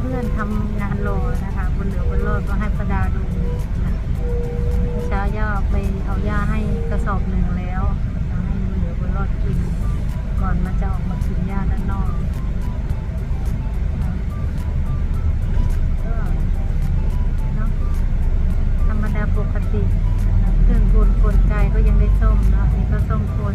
เพื่อนๆทำงานโลนะคะบนเหลือบนรลดก็ให้ประดาดูเช้าย่าไปเอายาให้กระสอบหนึ่งแล้วให้บนเหลือบนรลดกิน ก่อนมันจะออกมาถึงยาด้านนอกปกติเครื่องกลกลไกก็ยังได้ส้มเนาะนี่ก็ส้มคน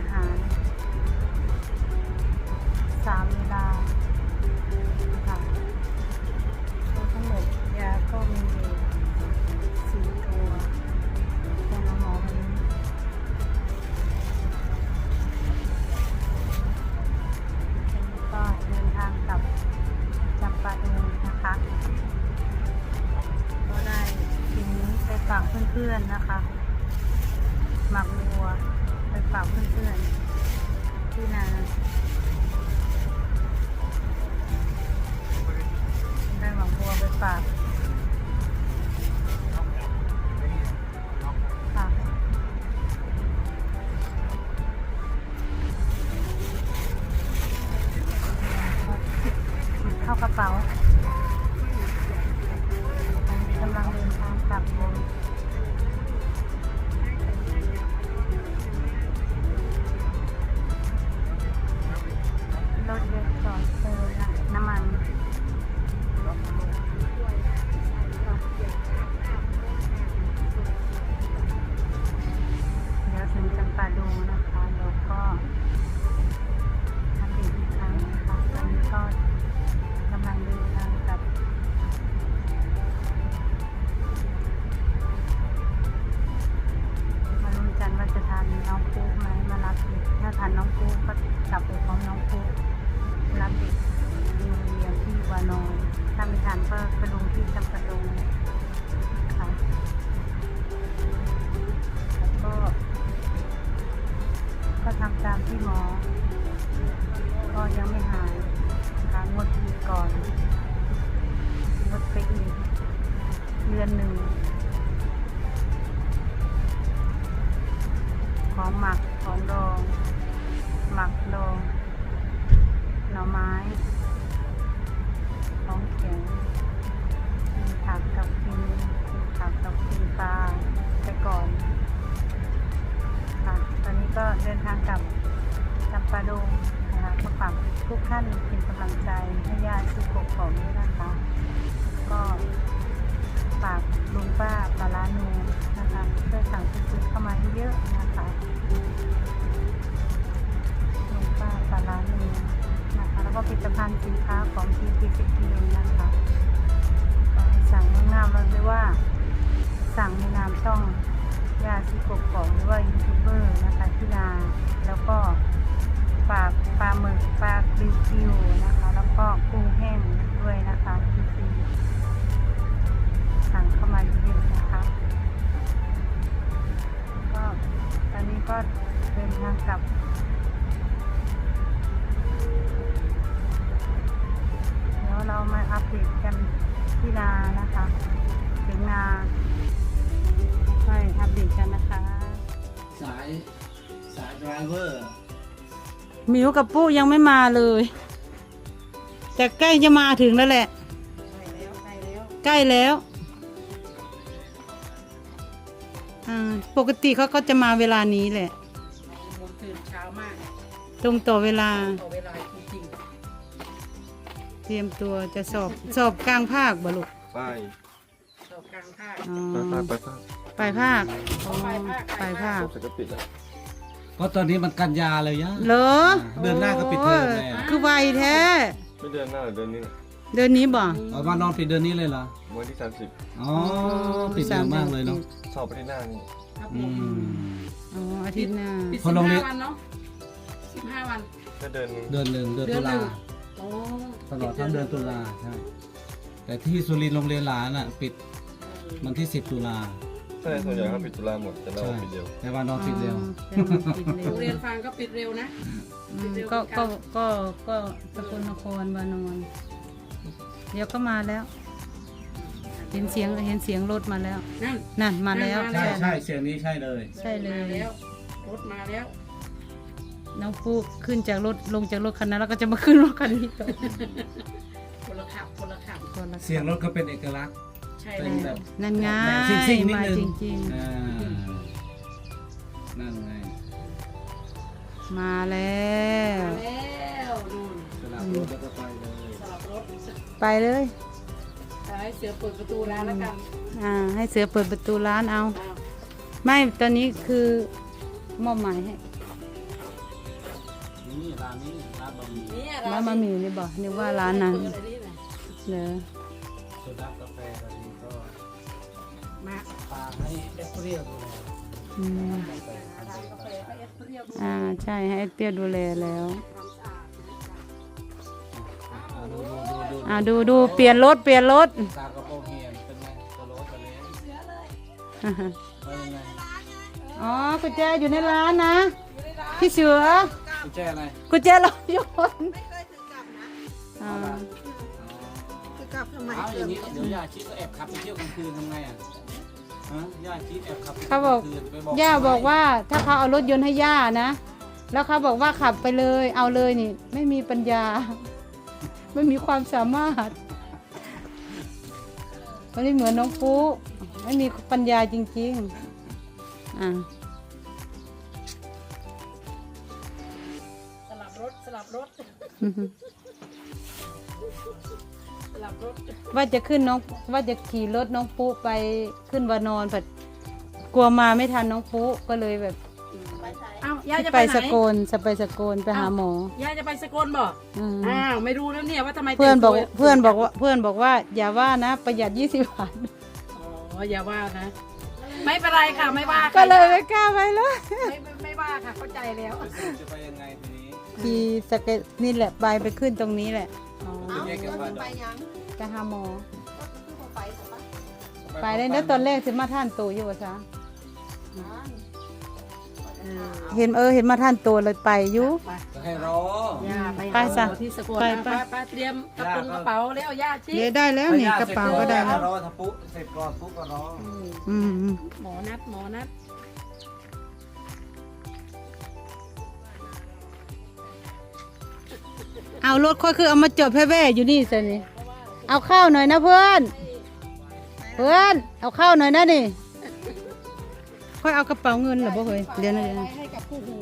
าหารสามเวลาค่ะทั้งหมดยาก็มีสี่ตัวของหมอวันนี้ก็เดินทางกับจัำปาดูนะคะ ก็ได้ทิ้งไปฝากเพื่อนๆนะคะ หมักวัว ไปฝากเพื่อนๆที่นาได้หวังบัวไปฝาก น้องกูก็กลับไปพร้อมน้องปุ๊กรับเด็กดูเรียนที่วานอนถ้าไม่ทันก็ไปลงที่จำปาดงค่ะแล้วก็ ก็ทำตามที่หมอ ก็ยังไม่หาย ปาดงนะคะก็ฝากทุกท่านเป็นกำลังใจให้ญาติสุขของด้นะคะ ก็ฝากลุงป้าปลาลานูนะคะช่วยสั่งซื้อเข้ามาเยอะๆนะคะลุงป้าปลาลานูนะคะแล้วก็ผลิตภัณฑ์สินค้าของทีพีสิเองนะคะสั่งง่ายๆเราเลยว่า สั่งในนามช่องยาชิโกกองหรือว่ายูทูบเบอร์นะคะที่นาแล้วก็ ลาปลาหมึกปลาคริวคิวนะคะ แล้วก็กุ้งแห้งด้วยนะคะที่ซีสั่งเข้ามา หมิวกับปุ๊ยังไม่มาเลย แต่ใกล้จะมาถึงแล้วแหละ ใกล้แล้วอ่าปกติเขาก็จะมาเวลานี้แหละผมตื่นเช้ามากตรงต่อเวลาต่อเวลาจริงเตรียมตัวจะสอบสอบกลางภาคบ่ลูกไปๆสอบกลางภาคอ๋อไปไปไปปลายภาคอ๋อปลายภาคปลายภาค เสร็จก็ปิดแล้วก็ตอนนี้มันกันยาเลยยะเหรอเดือนหน้าก็ปิดเทอมแล้วโอ้ยคือไวแท้ ไม่เดือนหน้าหรือเดือนนี้เดือนนี้บ่เอามานอนปิดเดือนนี้เลยเหรอวันที่สามสิบอ๋อปิดเร็วมากเลยเนาะสอบไปที่หน้านี่ครับผอืมมอ๋ออาทิตย์หน้าปิดพอสิบโรงเรีห้ายนวันเนาะสิบห้าวัน ก็เดือนหนึงเดือนหนึ่งเดือนเดืตุอนหลานึ่งโอ้ตลอดทั้งเดือนตุลาใช่แต่ที่สุรินทร์โรงเรียนหลานอะ ปิดวันที่ 10 ตุลา ใช่ส่วนใหญ่เขาปิดตุลาหมดแต่เราใช่ปิดเดียวแต่ว่านอนปิดเร็วอ๋อปิดเร็โรวงเรียนฟางก็ปิดเร็วนะอืมก็ก็ก็ก็สกลนครวานอนเดี๋ยวก็มาแล้ว เห็นเสียงเห็นเสียงรถมาแล้ว นั่น นั่นมาแล้วมาใช่แล้วใช่เสียงนี้ใช่เลย ใช่เลยมาแล้วรถมาแล้วน้องฟูขึ้นจากรถลงจากรถคันนั้นแล้วก็จะมาขึ้นรถคันนี้ต่อคนละขับคนละขับคนละเสียงรถก็เป็นเอกลักษณ์ ใช่เป็แล้นวแบบนั่นไงแบบซิ่งๆนิดมานึงจริงอ่านั่นไงๆ มาแล้วมาแล้วนู่นสลับรถแล้วก็ไปเลยสลับรถไปเลยให้เสือเปิดประตูร้านแล้วกันอ่า ให้เสือเปิดประตูร้านเอา อ้าวไม่ตอนนี้คือมอบหมายให้นี่ร้านนี้ร้านบะหมี่เนี่ยร้านมามีนี่บอกนึกว่าร้านนั้นเปิดอันี่นะ เนอะโซดากาแฟบะหมี่ก็ มาฝากให้เอสเปรี้ยวดูแลอืมร้านกาแฟให้เอสเปรี้ยวดูอ่าใช่ให้เตี้ยดูแลแล้วความสะอาดนะจ๊ะอ่าดูดูดูดูอ่าดูดูเปลี่ยนรถเปลี่ยนรถ ตากระโปรงเฮียนเป็นไงตัวรถตัวเล็กว่ายังไงอ๋อกุญแจอยู่ในร้านนะพี่เสือกุญแจอะไรกุญแจรถยนต์อ่าเอาอย่างนี้เดี๋ยวย่าชิดก็แอบขับไปเที่ยวกลางคืนทำไงอะฮะ ย่าชิดแอบขับไปเที่เขายวบอกลางคืนไปย่าบอกว่าถ้าเขาเอารถยนต์ให้ย่านะ แล้วเขาบอกว่าขับไปเลย เอาเลยนี่ ไม่มีปัญญา ไม่มีความสามารถวันนี้เหมือนน้องปุ๊ไม่มีปัญญาจริง ๆ อ่าสลับรถสลับรถสลับรถ ว่าจะขึ้นน้องว่าจะขี่รถน้องปุ๊ไปขึ้นวานอนผัดกลัวมาไม่ทันน้องปุ๊ก็เลยแบบเอ้าย่าจะไปไปไหนสกลจะไปสกลไปหาหมอย่าจะไปสกลบ่อืม อ้าวไม่รู้แล้วเนี่ยว่าทำไมเพื่อนบอกแต่งตัวเพื่อนบอกว่าเพื่อนบอกว่าอย่าว่านะประหยัดยี่สิบบาทอ๋ออย่าว่านะ ไม่เป็นไรค่ะไม่ว่าค่ะก็เลยไม่กล้าไปเลยไม่ไม่ไม่ว่าค่ะเข้าใจแล้วจะไปยังไงทีนี้ขี่สเก็ตนี่แหละไปไปขึ้นตรงนี้แหละอ๋อจะแยก กันบ้านดอกไปหาหมอ ไปเลยนะตอนแรกสิมาท่านโตอยู่วะซะเห็นเออเห็นมาท่านโตเลยไปอยู่ไปจะให้รอ ย่าไปๆไปซะที่สกลไปนะไปป้าป้าเตรียมกระเป๋ากระเป๋าแล้วย่าชิเดี๋ยวได้แล้วนี่กระเป๋าก็ได้แล้ว รอถ้าปุ๊เสร็จก่อนปุ๊ก็รออืมอืมอืมหมอนัดหมอนัดเอารถค่อยคือเอามาจอดแพ่แว่อยู่นี่สินี่ เอาข้าวหน่อยนะเพื่อน เพื่อน เอาข้าวหน่อยนะนี่ ค่อยเอากระเป๋าเงินเหรอบ่เคยเดี๋ยวนะเดี๋ยวนะ ให้กับคู่หู